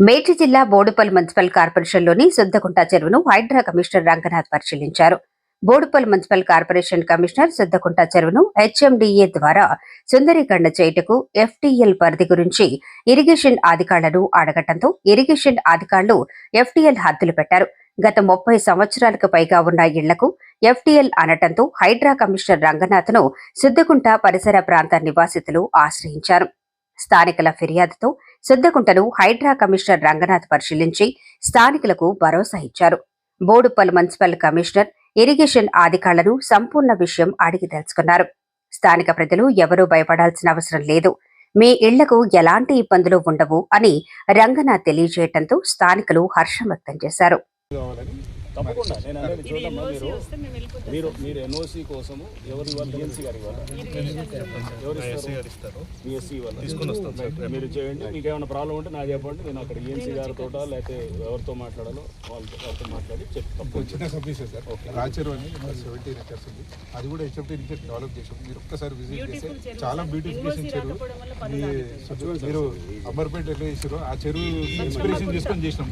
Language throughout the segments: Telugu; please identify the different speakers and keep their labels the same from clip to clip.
Speaker 1: మేడ్చి జిల్లా బోడుపల్ మున్సిపల్ కార్పొరేషన్లోని శుద్ధకుంట చెరువును హైడ్రా కమిషనర్ రంగనాథ్ పరిశీలించారు. Boduppal municipal corporation commissioner Shuddhakunta చెరువును హెచ్ఎండిఏ ద్వారా సుందరీకరణ చేయుటకు ఎఫ్టీఎల్ పరిధి గురించి ఇరిగేషన్ అధికారులను అడగటంతో ఇరిగేషన్ అధికారులు ఎఫ్టీఎల్ హద్దులు పెట్టారు. గత ముప్పై సంవత్సరాలకు పైగా ఉన్న ఇళ్ళకు ఎఫ్టీఎల్ అనటంతో హైడ్రా కమిషనర్ రంగనాథ్ను సిద్దకుంట పరిసర ప్రాంత నివాసితులు ఆశ్రయించారు. స్థానికుల ఫిర్యాదుతో సిద్దకుంటను హైడ్రా కమిషనర్ రంగనాథ్ పరిశీలించి స్థానికులకు భరోసా ఇచ్చారు. బోడుపల్లి మున్సిపల్ కమిషనర్ ఇరిగేషన్ అధికారులను సంపూర్ణ విషయం అడిగి తెలుసుకున్నారు. స్థానిక ప్రజలు ఎవరూ భయపడాల్సిన అవసరం లేదు. మీ ఇళ్ళకు ఎలాంటి ఇబ్బందులు ఉండవు అని రంగనాథ్ తెలియజేయటంతో స్థానికులు హర్షం వ్యక్తం చేశారు.
Speaker 2: తప్పకుండా. నేను అనేది చూడమ్మా మీరు మీరు మీరు ఎన్ఓసి కోసము ఎవరు ఇవ్వాలి డిఎన్సీ గారు ఇవ్వాలి ఎవరు ఇస్తారు? ఇవ్వాలి తీసుకుని వస్తాం మీరు చేయండి. మీకు ఏమైనా ప్రాబ్లం ఉంటే నాకు చెప్పండి. నేను అక్కడ ఈఎన్సీ గారితో లేకపోతే ఎవరితో మాట్లాడాలో వాళ్ళతో వాళ్ళతో మాట్లాడి చెప్తాను
Speaker 3: చిన్న సబ్మిస్ సార్. రాచరు అని సెవెంటీన్ ఎకర్స్ ఉంది. అది కూడా హెచ్ఎఫ్టీ నుంచి డెవలప్ చేసాం మీరు ఒక్కసారి విజిట్ చేస్తే చాలా బ్యూటిఫికేషన్ చెరువు. మీరు అమర్పేట ఎట్లా చేసారో ఆ చెరువు ఇన్స్పిరేషన్ చేసుకొని చేసినాం.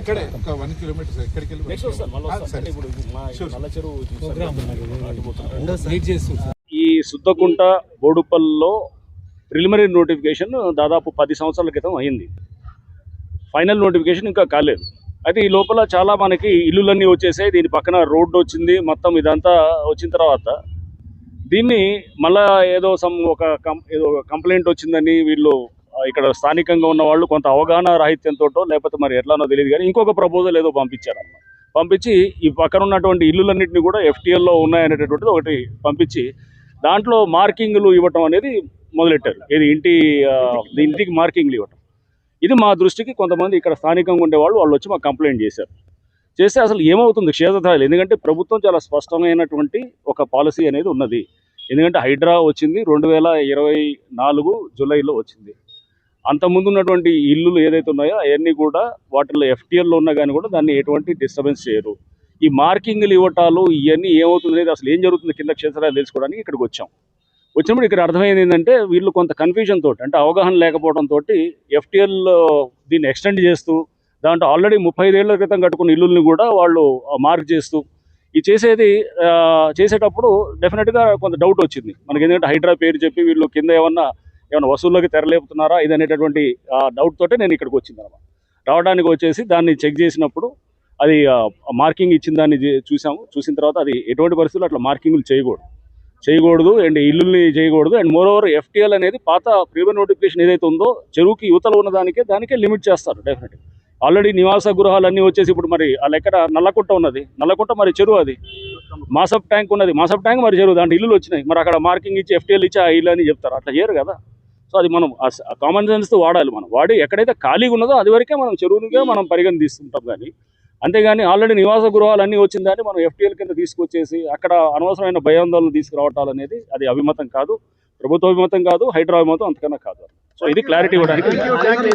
Speaker 3: ఇక్కడే ఒక వన్ కిలోమీటర్ వెళ్ళి సార్
Speaker 2: ఈ సుద్దకుంట బోడుపల్లో ప్రిలిమినరీ నోటిఫికేషన్ దాదాపు పది సంవత్సరాల క్రితం అయింది. ఫైనల్ నోటిఫికేషన్ ఇంకా కాలేదు. అయితే ఈ లోపల చాలా మనకి ఇల్లులన్నీ వచ్చేసాయి. దీని పక్కన రోడ్డు వచ్చింది. మొత్తం ఇదంతా వచ్చిన తర్వాత దీన్ని మళ్ళా ఏదో సమ్ ఒక ఏదో కంప్లైంట్ వచ్చిందని వీళ్ళు ఇక్కడ స్థానికంగా ఉన్న వాళ్ళు కొంత అవగాహన రాహిత్యంతో లేకపోతే మరి ఎట్లానో తెలియదు కానీ ఇంకొక ప్రపోజల్ ఏదో పంపించారన్నమాట. పంపించి ఈ పక్కన ఉన్నటువంటి ఇల్లులన్నింటినీ కూడా ఎఫ్టీఎల్లో ఉన్నాయనేటటువంటిది ఒకటి పంపించి దాంట్లో మార్కింగ్లు ఇవ్వటం అనేది మొదలెట్టారు. ఇది ఇంటి ఇంటికి మార్కింగ్లు ఇవ్వటం. ఇది మా దృష్టికి కొంతమంది ఇక్కడ స్థానికంగా ఉండేవాళ్ళు వాళ్ళు వచ్చి మాకు కంప్లైంట్ చేశారు. చేస్తే అసలు ఏమవుతుంది క్షేత్రస్థాయిలో? ఎందుకంటే ప్రభుత్వం చాలా స్పష్టమైనటువంటి ఒక పాలసీ అనేది ఉన్నది. ఎందుకంటే హైడ్రా వచ్చింది రెండు వేల ఇరవై నాలుగు జూలైలో వచ్చింది. అంతకుముందు ఉన్నటువంటి ఇల్లులు ఏదైతే ఉన్నాయో అవన్నీ కూడా వాటిలో ఎఫ్టీఎల్లో ఉన్నా కానీ కూడా దాన్ని ఎటువంటి డిస్టర్బెన్స్ చేయరు. ఈ మార్కింగ్లు ఇవ్వటాలు ఇవన్నీ ఏమవుతుంది అనేది అసలు ఏం జరుగుతుంది కింద క్షేత్రాలు తెలుసుకోవడానికి ఇక్కడికి వచ్చాం. వచ్చినప్పుడు ఇక్కడ అర్థమైంది ఏంటంటే వీళ్ళు కొంత కన్ఫ్యూజన్ తోటి అంటే అవగాహన లేకపోవడం తోటి ఎఫ్టీఎల్ దీన్ని ఎక్స్టెండ్ చేస్తూ దాంట్లో ఆల్రెడీ ముప్పై ఐదేళ్ళ క్రితం కట్టుకున్న ఇల్లుల్ని కూడా వాళ్ళు మార్క్ చేస్తూ ఈ చేసేది చేసేటప్పుడు డెఫినెట్గా కొంత డౌట్ వచ్చింది. మనకి ఎందుకంటే హైడ్రా పేరు చెప్పి వీళ్ళు కింద ఏమన్నా ఏమైనా వసూల్లోకి తెరలేపుతున్నారా ఇది అనేటటువంటి డౌట్ తోటే నేను ఇక్కడికి వచ్చింది అనమాట రావడానికి వచ్చేసి దాన్ని చెక్ చేసినప్పుడు అది మార్కింగ్ ఇచ్చిన దాన్ని చూసాము. చూసిన తర్వాత అది ఎటువంటి పరిస్థితుల్లో అట్లా మార్కింగ్లు చేయకూడదు. చేయకూడదు అండ్ ఇల్లుల్ని చేయకూడదు. అండ్ మోర్ ఓవర్ ఎఫ్టీఎల్ అనేది పాత ప్రీమియం నోటిఫికేషన్ ఏదైతే ఉందో చెరువుకి యువతలు ఉన్న దానికే దానికే లిమిట్ చేస్తారు డెఫినెట్ ఆల్రెడీ నివాస గృహాలు అన్నీ వచ్చేసి ఇప్పుడు మరి ఆ ఎక్కడ నల్లకుంట ఉన్నది. నల్లకుంట మరి చెరువు అది. మాసప్ ట్యాంక్ ఉన్నది. మాసప్ ట్యాంక్ మరి చెరువు. దాంట్లో ఇల్లులు వచ్చినాయి. మరి అక్కడ మార్కింగ్ ఇచ్చి ఎఫ్టీఎల్ ఇచ్చి ఆ ఇల్లు అని చెప్తారు. అట్లా చేయరు కదా. సో అది మనం కామన్ సెన్స్తో వాడాలి మనం. వాడి ఎక్కడైతే ఖాళీగా ఉన్నదో అది వరకే మనం చెరువునిగా మనం పరిగణ తీసుకుంటాం కానీ అంతేగాని ఆల్రెడీ నివాస గృహాలు అన్నీ వచ్చిందని మనం ఎఫ్టీఎల్ కింద తీసుకొచ్చేసి అక్కడ అనవసరమైన భయాందోళన తీసుకురావటాలు అనేది అది అభిమతం కాదు. ప్రభుత్వ అభిమతం కాదు హైడ్రా అభిమతం అంతకన్నా కాదు. సో ఇది క్లారిటీ ఇవ్వడానికి